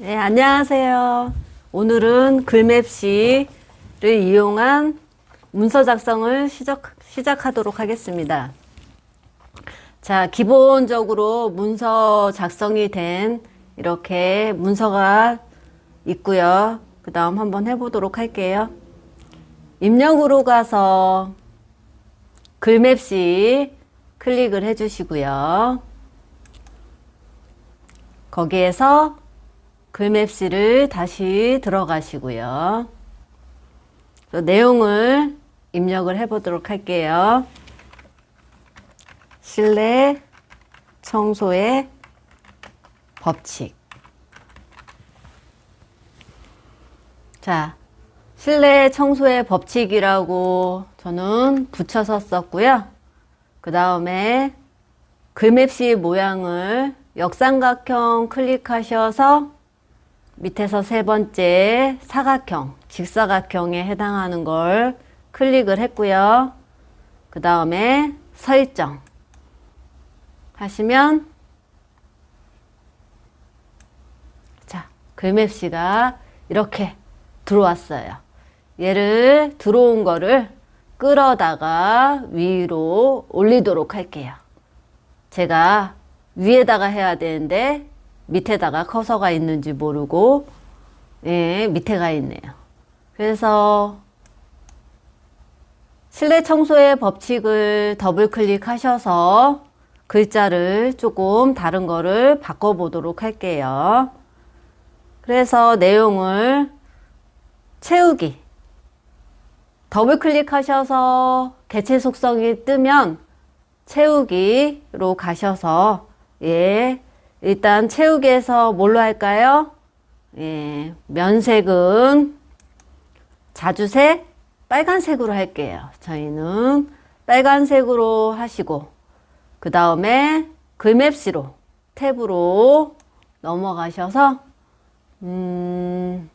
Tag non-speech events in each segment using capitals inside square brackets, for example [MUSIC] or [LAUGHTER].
네, 안녕하세요. 오늘은 글맵시를 이용한 문서 작성을 시작, 시작하도록 하겠습니다. 자, 기본적으로 문서 작성이 된 이렇게 문서가 있고요. 그 다음 한번 해보도록 할게요. 입력으로 가서 글맵시 클릭을 해주시고요. 거기에서 글맵시를 다시 들어가시고요. 또 내용을 입력을 해보도록 할게요. 실내 청소의 법칙. 자, 실내 청소의 법칙이라고 저는 붙여서 썼고요. 그 다음에 글맵시 모양을 역삼각형 클릭하셔서 밑에서 세 번째 사각형, 직사각형에 해당하는 걸 클릭을 했고요. 그 다음에 설정 하시면 자, 글맵시가 이렇게 들어왔어요. 얘를 들어온 거를 끌어다가 위로 올리도록 할게요. 제가 위에다가 해야 되는데 밑에다가 커서가 있는지 모르고 예, 밑에 가 있네요. 그래서 실내 청소의 법칙을 더블 클릭하셔서 글자를 조금 다른 거를 바꿔 보도록 할게요. 그래서 내용을 채우기 더블 클릭하셔서 개체 속성이 뜨면 채우기로 가셔서 예 일단 채우기에서 뭘로 할까요? 예 면색은 자주색 빨간색으로 할게요. 저희는 빨간색으로 하시고 그 다음에 글맵시로 탭으로 넘어가셔서 음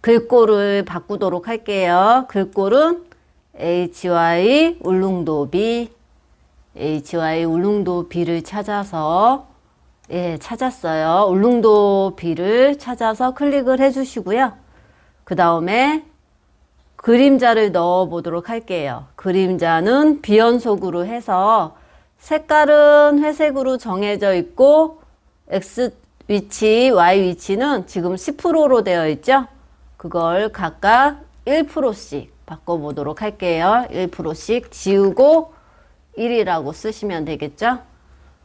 글꼴을 바꾸도록 할게요. 글꼴은 HY 울릉도 B HY 울릉도 B를 찾아서 예, 찾았어요. 울릉도 B를 찾아서 클릭을 해 주시고요. 그 다음에 그림자를 넣어 보도록 할게요. 그림자는 비연속으로 해서 색깔은 회색으로 정해져 있고 X 위치, Y 위치는 지금 10%로 되어 있죠. 그걸 각각 1%씩 바꿔보도록 할게요. 1%씩 지우고 1이라고 쓰시면 되겠죠.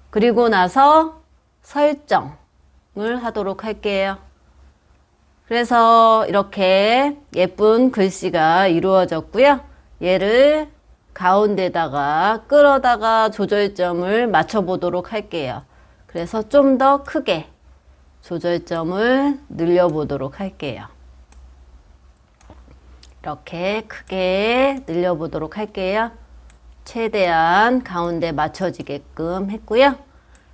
그리고 나서 설정을 하도록 할게요. 그래서 이렇게 예쁜 글씨가 이루어졌고요. 얘를 가운데다가 끌어다가 조절점을 맞춰보도록 할게요. 그래서 좀 더 크게 조절점을 늘려보도록 할게요. 이렇게 크게 늘려보도록 할게요. 최대한 가운데 맞춰지게끔 했고요.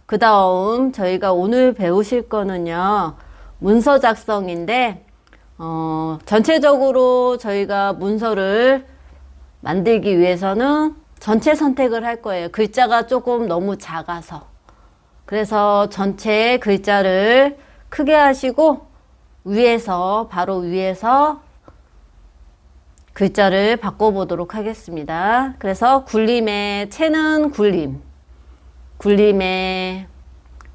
그 다음 저희가 오늘 배우실 거는요. 문서 작성인데 어, 전체적으로 저희가 문서를 만들기 위해서는 전체 선택을 할 거예요. 글자가 조금 너무 작아서. 그래서 전체 글자를 크게 하시고 위에서 바로 위에서 글자를 바꿔보도록 하겠습니다. 그래서 굴림의 채는 굴림, 굴림의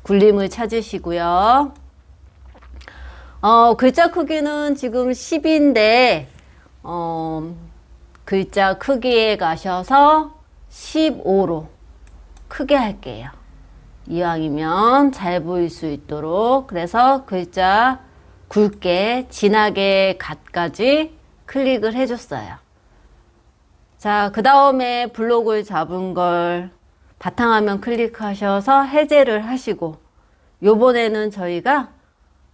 굴림을 찾으시고요. 어, 글자 크기는 지금 10인데 어, 글자 크기에 가셔서 15로 크게 할게요. 이왕이면 잘 보일 수 있도록 그래서 글자 굵게 진하게 갓까지 클릭을 해줬어요. 자, 그 다음에 블록을 잡은 걸 바탕화면 클릭하셔서 해제를 하시고 요번에는 저희가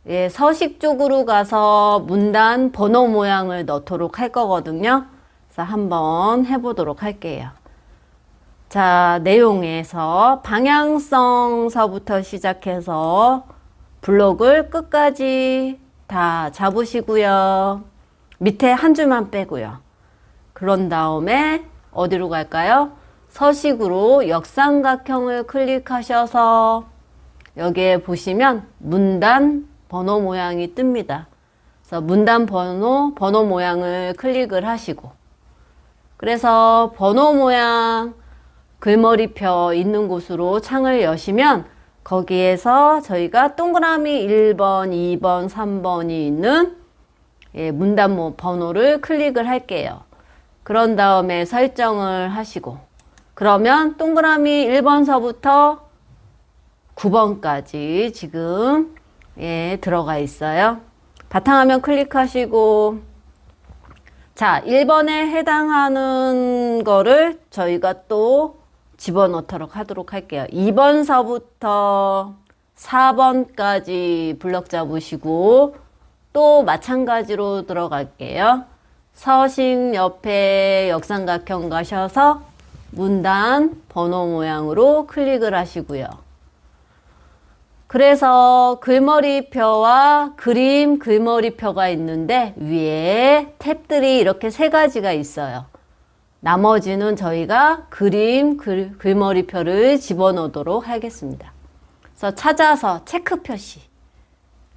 예, 서식 쪽으로 가서 문단 번호 모양을 넣도록 할 거거든요. 그래서 한번 해보도록 할게요. 자, 내용에서 방향성서부터 시작해서 블록을 끝까지 다 잡으시고요. 밑에 한 줄만 빼고요. 그런 다음에 어디로 갈까요? 서식으로 역삼각형을 클릭하셔서 여기에 보시면 문단 번호 모양이 뜹니다. 그래서 문단 번호, 번호 모양을 클릭을 하시고 그래서 번호 모양 글머리표 있는 곳으로 창을 여시면 거기에서 저희가 동그라미 1번, 2번, 3번이 있는 예, 문단 모- 번호를 클릭을 할게요. 그런 다음에 설정을 하시고 그러면 동그라미 1번서부터 9번까지 지금 예, 들어가 있어요. 바탕화면 클릭하시고 자, 1번에 해당하는 거를 저희가 또 집어넣도록 하도록 할게요. 2번서부터 4번까지 블럭 잡으시고 또 마찬가지로 들어갈게요. 서식 옆에 역삼각형 가셔서 문단 번호 모양으로 클릭을 하시고요. 그래서 글머리표와 그림 글머리표가 있는데 위에 탭들이 이렇게 세 가지가 있어요. 나머지는 저희가 그림 글, 글머리표를 집어넣도록 하겠습니다. 그래서 찾아서 체크 표시.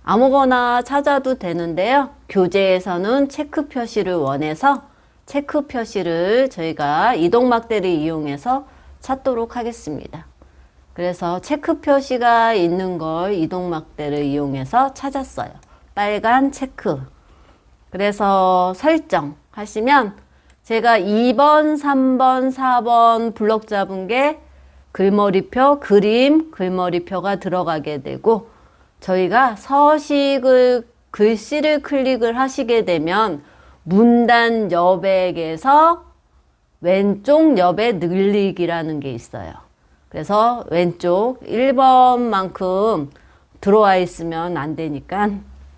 아무거나 찾아도 되는데요. 교재에서는 체크 표시를 원해서 체크 표시를 저희가 이동막대를 이용해서 찾도록 하겠습니다. 그래서 체크 표시가 있는 걸 이동막대를 이용해서 찾았어요. 빨간 체크. 그래서 설정 하시면 제가 2번, 3번, 4번 블럭 잡은 게 글머리표, 그림, 글머리표가 들어가게 되고 저희가 서식을 글씨를 클릭을 하시게 되면 문단 여백에서 왼쪽 여백 늘리기라는 게 있어요. 그래서 왼쪽 1번만큼 들어와 있으면 안 되니까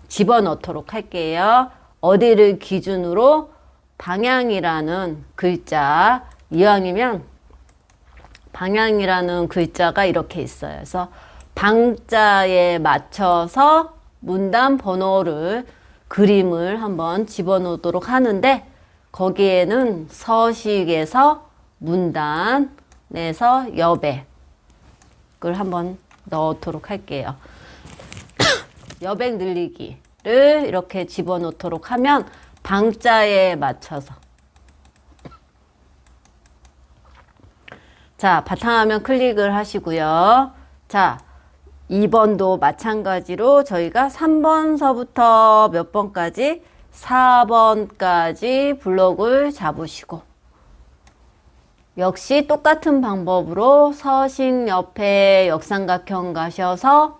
집어넣도록 할게요. 어디를 기준으로 방향이라는 글자 이왕이면 방향이라는 글자가 이렇게 있어요. 그래서 방자에 맞춰서 문단 번호를 그림을 한번 집어넣도록 하는데 거기에는 서식에서 문단에서 여백을 한번 넣도록 할게요. [COUGHS] 여백 늘리기를 이렇게 집어넣도록 하면 방자에 맞춰서 자, 바탕화면 클릭을 하시고요. 자, 2번도 마찬가지로 저희가 3번서부터 몇 번까지 4번까지 블록을 잡으시고 역시 똑같은 방법으로 서식 옆에 역삼각형 가셔서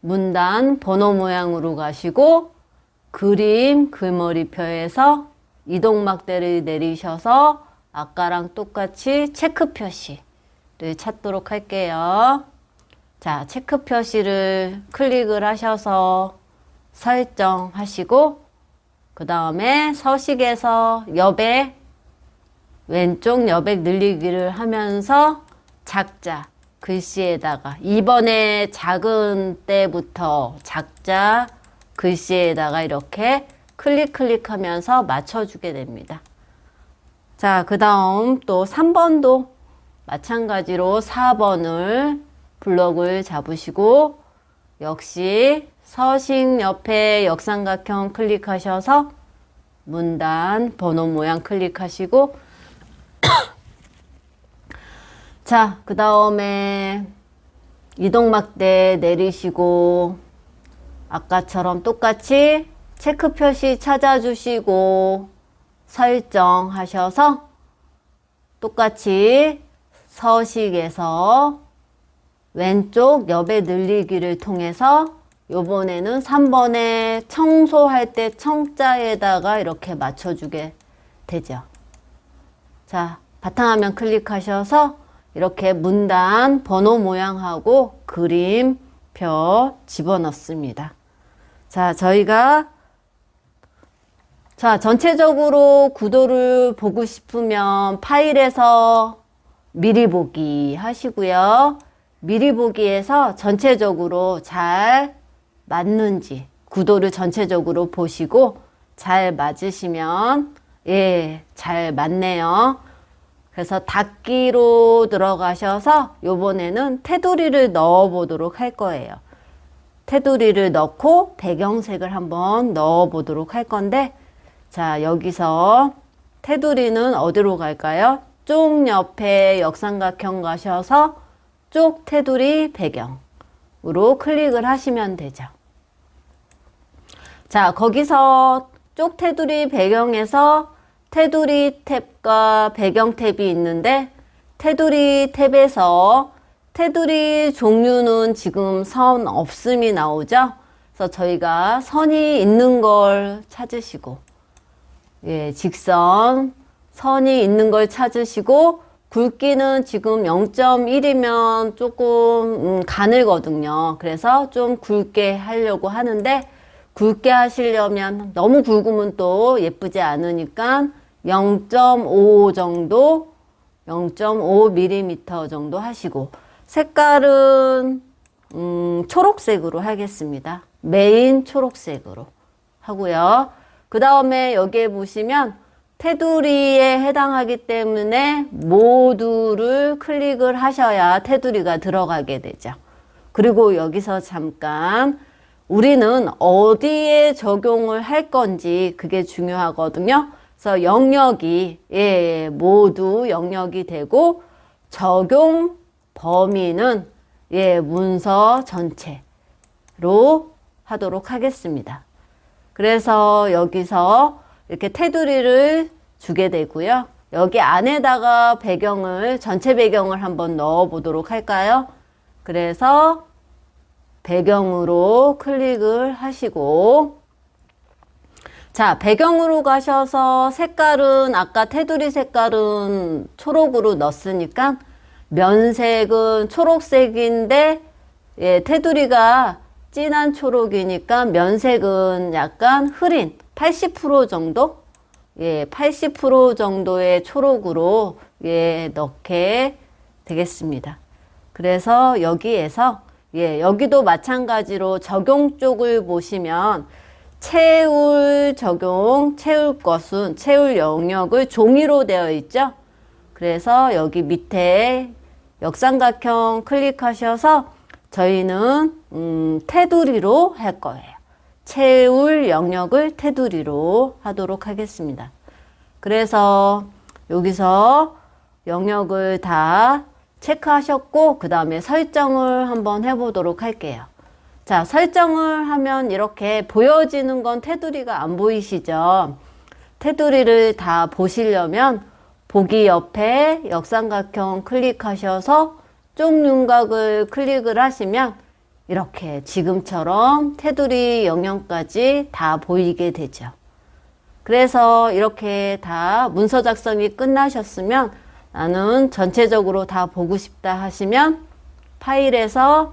문단 번호 모양으로 가시고 그림 글머리표에서 이동막대를 내리셔서 아까랑 똑같이 체크 표시를 찾도록 할게요. 자, 체크 표시를 클릭을 하셔서 설정하시고 그 다음에 서식에서 여백 왼쪽 여백 늘리기를 하면서 작자 글씨에다가 이번에 작은 때부터 작자 글씨에다가 이렇게 클릭 클릭하면서 맞춰주게 됩니다. 자, 그 다음 또 3번도 마찬가지로 4번을 블럭을 잡으시고 역시 서식 옆에 역삼각형 클릭하셔서 문단 번호 모양 클릭하시고 [COUGHS] 자, 그 다음에 이동막대 내리시고 아까처럼 똑같이 체크 표시 찾아주시고 설정하셔서 똑같이 서식에서 왼쪽 옆에 늘리기를 통해서 요번에는 3번에 청소할 때 청자에다가 이렇게 맞춰주게 되죠. 자, 바탕화면 클릭하셔서 이렇게 문단 번호 모양하고 그림 표 집어넣습니다. 자, 저희가 자, 전체적으로 구도를 보고 싶으면 파일에서 미리 보기 하시고요. 미리 보기에서 전체적으로 잘 맞는지 구도를 전체적으로 보시고 잘 맞으시면 예, 잘 맞네요. 그래서 닫기로 들어가셔서 요번에는 테두리를 넣어 보도록 할 거예요. 테두리를 넣고 배경색을 한번 넣어 보도록 할 건데 자 여기서 테두리는 어디로 갈까요? 쪽 옆에 역삼각형 가셔서 쪽 테두리 배경으로 클릭을 하시면 되죠. 자 거기서 쪽 테두리 배경에서 테두리 탭과 배경 탭이 있는데 테두리 탭에서 테두리 종류는 지금 선 없음이 나오죠. 그래서 저희가 선이 있는 걸 찾으시고 예, 직선 선이 있는 걸 찾으시고 굵기는 지금 0.1이면 조금 음, 가늘거든요. 그래서 좀 굵게 하려고 하는데 굵게 하시려면 너무 굵으면 또 예쁘지 않으니까 0.5 정도 0.5mm 정도 하시고 색깔은 음, 초록색으로 하겠습니다. 메인 초록색으로 하고요. 그 다음에 여기에 보시면 테두리에 해당하기 때문에 모두를 클릭을 하셔야 테두리가 들어가게 되죠. 그리고 여기서 잠깐 우리는 어디에 적용을 할 건지 그게 중요하거든요. 그래서 영역이 예, 예, 모두 영역이 되고 적용 범위는 예, 문서 전체로 하도록 하겠습니다. 그래서 여기서 이렇게 테두리를 주게 되고요. 여기 안에다가 배경을 전체 배경을 한번 넣어 보도록 할까요? 그래서 배경으로 클릭을 하시고 자 배경으로 가셔서 색깔은 아까 테두리 색깔은 초록으로 넣었으니까 면색은 초록색인데 예, 테두리가 진한 초록이니까 면색은 약간 흐린 80% 정도 예, 80% 정도의 초록으로 예, 넣게 되겠습니다. 그래서 여기에서 예, 여기도 마찬가지로 적용 쪽을 보시면 채울 적용, 채울 것은 채울 영역을 종이로 되어 있죠. 그래서 여기 밑에 역삼각형 클릭하셔서 저희는 음, 테두리로 할 거예요. 채울 영역을 테두리로 하도록 하겠습니다. 그래서 여기서 영역을 다 체크하셨고 그 다음에 설정을 한번 해보도록 할게요. 자 설정을 하면 이렇게 보여지는 건 테두리가 안 보이시죠? 테두리를 다 보시려면 보기 옆에 역삼각형 클릭하셔서 쪽 윤곽을 클릭을 하시면 이렇게 지금처럼 테두리 영역까지 다 보이게 되죠. 그래서 이렇게 다 문서 작성이 끝나셨으면 나는 전체적으로 다 보고 싶다 하시면 파일에서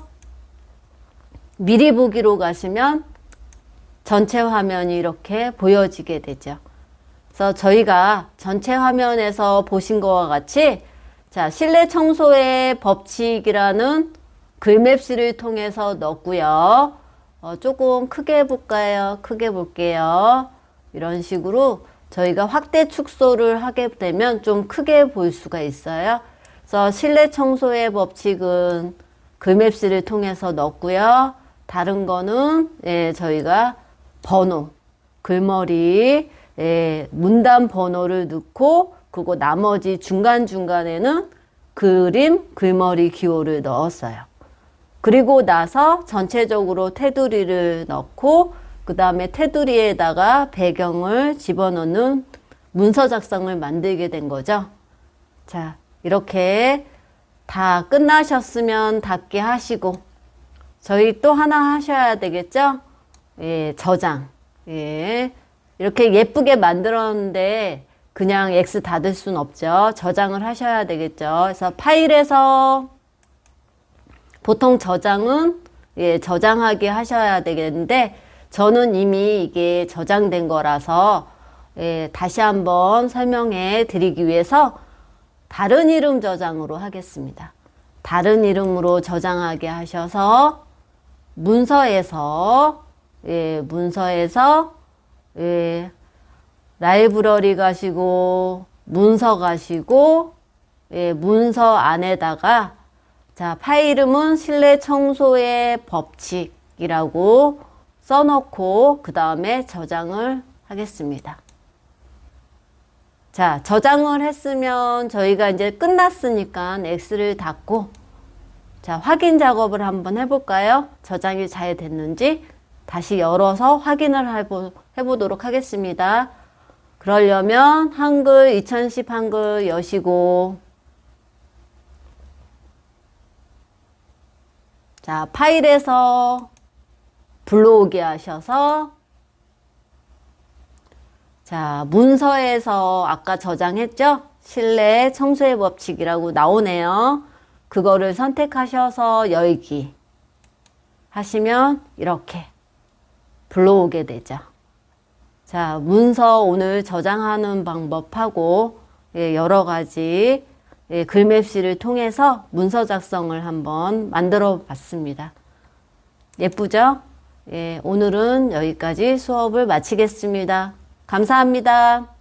미리 보기로 가시면 전체 화면이 이렇게 보여지게 되죠. 그래서 저희가 전체 화면에서 보신 것과 같이 자, 실내 청소의 법칙이라는 글맵시를 통해서 넣고요. 어, 조금 크게 볼까요? 크게 볼게요. 이런 식으로 저희가 확대 축소를 하게 되면 좀 크게 볼 수가 있어요. 그래서 실내 청소의 법칙은 글맵시를 통해서 넣고요. 다른 거는 예, 저희가 번호, 글머리, 예, 문단 번호를 넣고 그리고 나머지 중간중간에는 그림, 글머리 기호를 넣었어요. 그리고 나서 전체적으로 테두리를 넣고 그 다음에 테두리에다가 배경을 집어넣는 문서 작성을 만들게 된 거죠. 자, 이렇게 다 끝나셨으면 닫게 하시고 저희 또 하나 하셔야 되겠죠? 예, 저장. 예. 이렇게 예쁘게 만들었는데 그냥 X 닫을 순 없죠. 저장을 하셔야 되겠죠. 그래서 파일에서 보통 저장은 예, 저장하게 하셔야 되겠는데 저는 이미 이게 저장된 거라서 예, 다시 한번 설명해 드리기 위해서 다른 이름 저장으로 하겠습니다. 다른 이름으로 저장하게 하셔서 문서에서 예, 문서에서 예, 라이브러리 가시고 문서 가시고 예, 문서 안에다가 자 파일 이름은 실내 청소의 법칙 법칙이라고 써놓고 그 다음에 저장을 하겠습니다. 자, 저장을 했으면 저희가 이제 끝났으니까 X를 닫고 자, 확인 작업을 한번 해볼까요? 저장이 잘 됐는지 다시 열어서 확인을 해보, 해보도록 하겠습니다. 그러려면 한글 2010 한글 여시고 자, 파일에서 불러오게 하셔서 자, 문서에서 아까 저장했죠? 실내 청소의 법칙이라고 나오네요. 그거를 선택하셔서 열기 하시면 이렇게 불러오게 되죠. 자, 문서 오늘 저장하는 방법하고 예, 여러 가지 예, 글맵시를 통해서 문서 작성을 한번 만들어 봤습니다. 예쁘죠? 예, 오늘은 여기까지 수업을 마치겠습니다. 감사합니다.